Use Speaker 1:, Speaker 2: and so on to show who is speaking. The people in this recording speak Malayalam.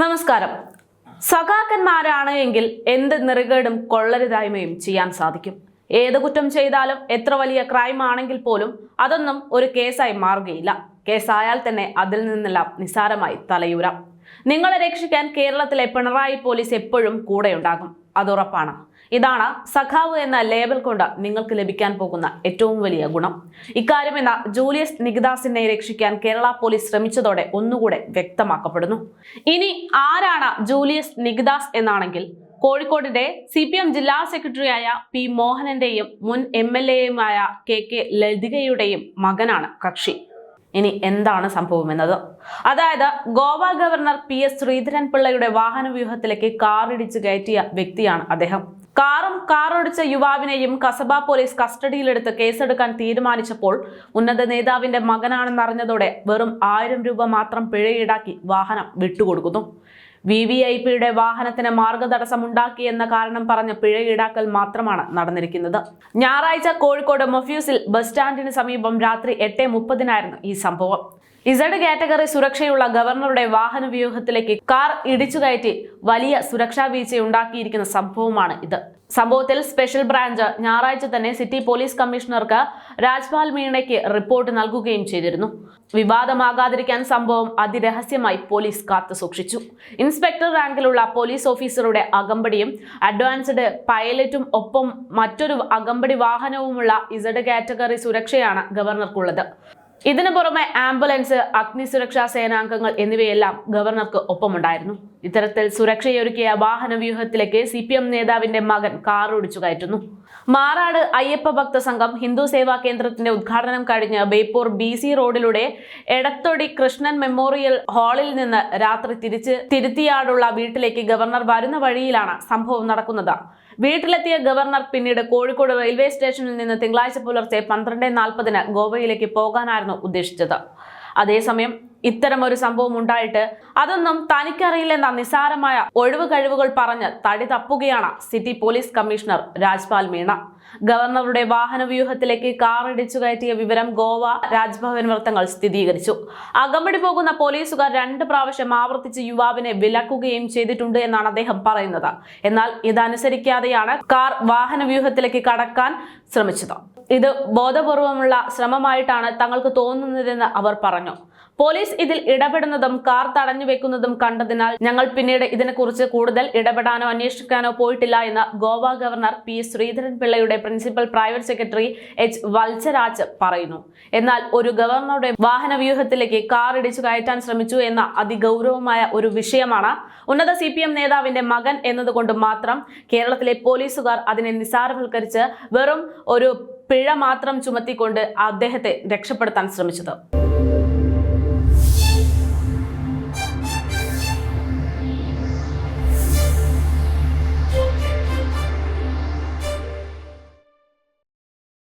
Speaker 1: നമസ്കാരം. സഖാക്കന്മാരാണ് എങ്കിൽ എന്ത് നിറകേടും കൊള്ളരുതായ്മയും ചെയ്യാൻ സാധിക്കും. ഏത് കുറ്റം ചെയ്താലും എത്ര വലിയ ക്രൈം ആണെങ്കിൽ പോലും അതൊന്നും ഒരു കേസായി മാറുകയില്ല. കേസായാൽ തന്നെ അതിൽ നിന്നെല്ലാം നിസാരമായി തലയൂരാം. നിങ്ങളെ രക്ഷിക്കാൻ കേരളത്തിലെ പിണറായി പോലീസ് എപ്പോഴും കൂടെയുണ്ടാകും. അതുറപ്പാണ്. ഇതാണ് സഖാവ് എന്ന ലേബൽ കൊണ്ട് നിങ്ങൾക്ക് ലഭിക്കാൻ പോകുന്ന ഏറ്റവും വലിയ ഗുണം. ഇക്കാര്യം എന്ന ജൂലിയസ് നികിദാസിനെ രക്ഷിക്കാൻ കേരള പോലീസ് ശ്രമിച്ചതോടെ ഒന്നുകൂടെ വ്യക്തമാക്കപ്പെടുന്നു. ഇനി ആരാണ് ജൂലിയസ് നിഗദാസ് എന്നാണെങ്കിൽ കോഴിക്കോടിന്റെ സി പി എം ജില്ലാ സെക്രട്ടറിയായ പി മോഹനന്റെയും മുൻ എം എൽ എയുമായ കെ കെ ലതികയുടെയും മകനാണ് കക്ഷി. ഇനി എന്താണ് സംഭവം സംഭവമെന്നത് അതായത് Goa governor P S Sreedharan പിള്ളയുടെ വാഹന വ്യൂഹത്തിലേക്ക് കാറിടിച്ച് കയറ്റിയ വ്യക്തിയാണ് അദ്ദേഹം. കാറും കാറോടിച്ച യുവാവിനെയും കസബ പോലീസ് കസ്റ്റഡിയിലെടുത്ത് കേസെടുക്കാൻ തീരുമാനിച്ചപ്പോൾ ഉന്നത നേതാവിന്റെ മകനാണെന്നറിഞ്ഞതോടെ വെറും ആയിരം രൂപ മാത്രം പിഴ ഈടാക്കി വാഹനം വിട്ടുകൊടുക്കുന്നു. വി വി ഐ പിയുടെ വാഹനത്തിന് മാർഗതടസ്സം ഉണ്ടാക്കിയെന്ന കാരണം പറഞ്ഞ പിഴ ഈടാക്കൽ മാത്രമാണ് നടന്നിരിക്കുന്നത്. ഞായറാഴ്ച കോഴിക്കോട് മൊഫ്യൂസിൽ ബസ് സ്റ്റാൻഡിന് സമീപം രാത്രി എട്ട് മുപ്പതിനായിരുന്നു ഈ സംഭവം. ഇസഡ് കാറ്റഗറി സുരക്ഷയുള്ള ഗവർണറുടെ വാഹന വ്യൂഹത്തിലേക്ക് കാർ ഇടിച്ചു കയറ്റി വലിയ സുരക്ഷാ വീഴ്ചയുണ്ടാക്കിയിരിക്കുന്ന സംഭവമാണ് ഇത്. സംഭവത്തിൽ സ്പെഷ്യൽ ബ്രാഞ്ച് ഞായറാഴ്ച തന്നെ സിറ്റി പോലീസ് കമ്മീഷണർക്ക് രാജ്പാൽ മീണയ്ക്ക് റിപ്പോർട്ട് നൽകുകയും ചെയ്തിരുന്നു. വിവാദമാകാതിരിക്കാൻ സംഭവം അതിരഹസ്യമായി പോലീസ് കാത്തു സൂക്ഷിച്ചു. ഇൻസ്പെക്ടർ റാങ്കിലുള്ള പോലീസ് ഓഫീസറുടെ അകമ്പടിയും അഡ്വാൻസ്ഡ് പൈലറ്റും ഒപ്പം മറ്റൊരു അകമ്പടി വാഹനവുമുള്ള ഇസഡ് കാറ്റഗറി സുരക്ഷയാണ് ഗവർണർക്കുള്ളത്. ഇതിനു പുറമെ ആംബുലൻസ് അഗ്നിസുരക്ഷാ സേനാംഗങ്ങൾ എന്നിവയെല്ലാം ഗവർണർക്ക് ഒപ്പമുണ്ടായിരുന്നു. ഇത്തരത്തിൽ സുരക്ഷയൊരുക്കിയ വാഹന വ്യൂഹത്തിലേക്ക് സി പി എം നേതാവിന്റെ മകൻ കാർ ഓടിച്ചു കയറ്റുന്നു. മാറാട് അയ്യപ്പ ഭക്ത സംഘം ഹിന്ദു സേവാ കേന്ദ്രത്തിന്റെ ഉദ്ഘാടനം കഴിഞ്ഞ് ബേപ്പൂർ ബി സി റോഡിലൂടെ എടത്തൊടി കൃഷ്ണൻ മെമ്മോറിയൽ ഹാളിൽ നിന്ന് രാത്രി തിരിച്ച് തിരുത്തിയാടുള്ള വീട്ടിലേക്ക് ഗവർണർ വരുന്ന വഴിയിലാണ് സംഭവം നടക്കുന്നത്. വീട്ടിലെത്തിയ ഗവർണർ പിന്നീട് കോഴിക്കോട് റെയിൽവേ സ്റ്റേഷനിൽ നിന്ന് തിങ്കളാഴ്ച പുലർച്ചെ പന്ത്രണ്ട് നാൽപ്പതിന് ഗോവയിലേക്ക് പോകാനായിരുന്നു ഉദ്ദേശിച്ചത്. അതേസമയം ഇത്തരം ഒരു സംഭവം ഉണ്ടായിട്ട് അതൊന്നും തനിക്കറിയില്ലെന്ന നിസാരമായ ഒഴിവ് കഴിവുകൾ പറഞ്ഞ് തടി തപ്പുകയാണ് city police commissioner Rajpal Meena. ഗവർണറുടെ വാഹന വ്യൂഹത്തിലേക്ക് കാർ ഇടിച്ചു കയറ്റിയ വിവരം ഗോവ രാജ്ഭവൻ വൃത്തങ്ങൾ സ്ഥിരീകരിച്ചു. അകമ്പടി പോകുന്ന പോലീസുകാർ രണ്ട് പ്രാവശ്യം ആവർത്തിച്ച് യുവാവിനെ വിലക്കുകയും ചെയ്തിട്ടുണ്ട് എന്നാണ് അദ്ദേഹം പറയുന്നത്. എന്നാൽ ഇതനുസരിക്കാതെയാണ് കാർ വാഹന വ്യൂഹത്തിലേക്ക് കടക്കാൻ ശ്രമിച്ചത്. ഇത് ബോധപൂർവമുള്ള ശ്രമമായിട്ടാണ് തങ്ങൾക്ക് തോന്നുന്നതെന്ന് അവർ പറഞ്ഞു. പോലീസ് ഇതിൽ ഇടപെടുന്നതും കാർ തടഞ്ഞു വെക്കുന്നതും കണ്ടതിനാൽ ഞങ്ങൾ പിന്നീട് ഇതിനെക്കുറിച്ച് കൂടുതൽ ഇടപെടാനോ അന്വേഷിക്കാനോ പോയിട്ടില്ല എന്ന് ഗോവ ഗവർണർ പി ശ്രീധരൻ പിള്ളയുടെ principal private secretary H Vatsaraj പറയുന്നു. എന്നാൽ ഒരു ഗവർണറുടെ വാഹന വ്യൂഹത്തിലേക്ക് കാർ ഇടിച്ചു കയറ്റാൻ ശ്രമിച്ചു എന്ന അതിഗൗരവമായ ഒരു വിഷയമാണ് ഉന്നത സി പി എം നേതാവിന്റെ മകൻ എന്നതുകൊണ്ട് മാത്രം കേരളത്തിലെ പോലീസുകാർ അതിനെ നിസാരവൽക്കരിച്ച് വെറും ഒരു പിഴ മാത്രം ചുമത്തിക്കൊണ്ട് അദ്ദേഹത്തെ രക്ഷപ്പെടുത്താൻ ശ്രമിച്ചത്.